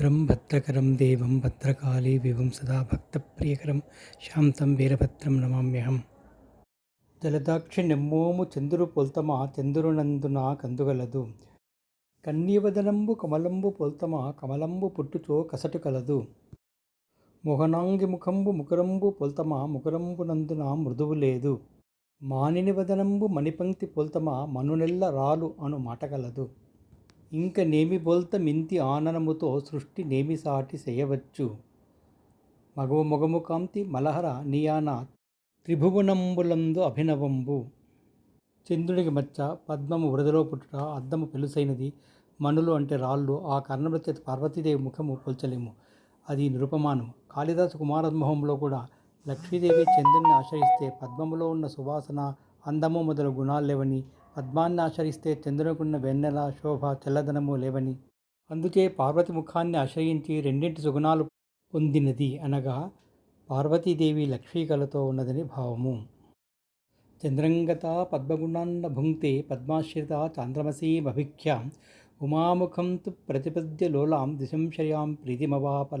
భద్రం భద్రకరం దేవం భద్రకాళీ వివం సదా భక్తప్రియకరం శాంతం వీరభద్రం నమామ్యహం జలదాక్షి నెమ్మోము చంద్రు పొల్తమా చంద్రునందున కందుగలదు కన్యవదనంబు కమలంబు పొల్తమా కమలంబు పుట్టుచో కసటు కలదు మొహనాంగి ముఖంబు ముకురంబు పొల్తమా ముకురంబునందున మృదువు లేదు మానిని వదనంబు మణిపంక్తి పొల్తమా మనునెల్ల రాలు అను మాటగలదు ఇంక నేమి బొల్త మింతి ఆననముతో సృష్టి నేమి సాటి చేయవచ్చు మగవ మొగము కాంతి మలహర నియాన త్రిభువనంబులందు అభినవంబు. చంద్రుడికి మచ్చ పద్మము వృధలో పుట్టుట అద్దము పెలుసైనది మనులు అంటే రాళ్ళు ఆ కర్ణముల చేత పార్వతీదేవి ముఖము పోల్చలేము. అది నిరుపమానం కాళిదాసు కుమారమోహంలో కూడా లక్ష్మీదేవి చంద్రుడిని ఆశ్రయిస్తే పద్మములో ఉన్న సువాసన అందము మొదలు గుణాలు లేవని పద్మాన్ని ఆశ్రయిస్తే చంద్రునికున్న వెన్నెల శోభ తెల్లదనము లేవని. అందుచే పార్వతి ముఖాన్ని ఆశ్రయించి రెండింటి సుగుణాలు పొందినది అనగా పార్వతీదేవి లక్ష్మీకలతో ఉన్నదని భావము. చంద్రంగత పద్మగుణాన్న భుంక్తి పద్మాశ్రిత చాంద్రమసీమభిఖ్యాం ఉమాముఖం తు ప్రతిపద్య లోలాం దిశంశయాం ప్రీతిమవాప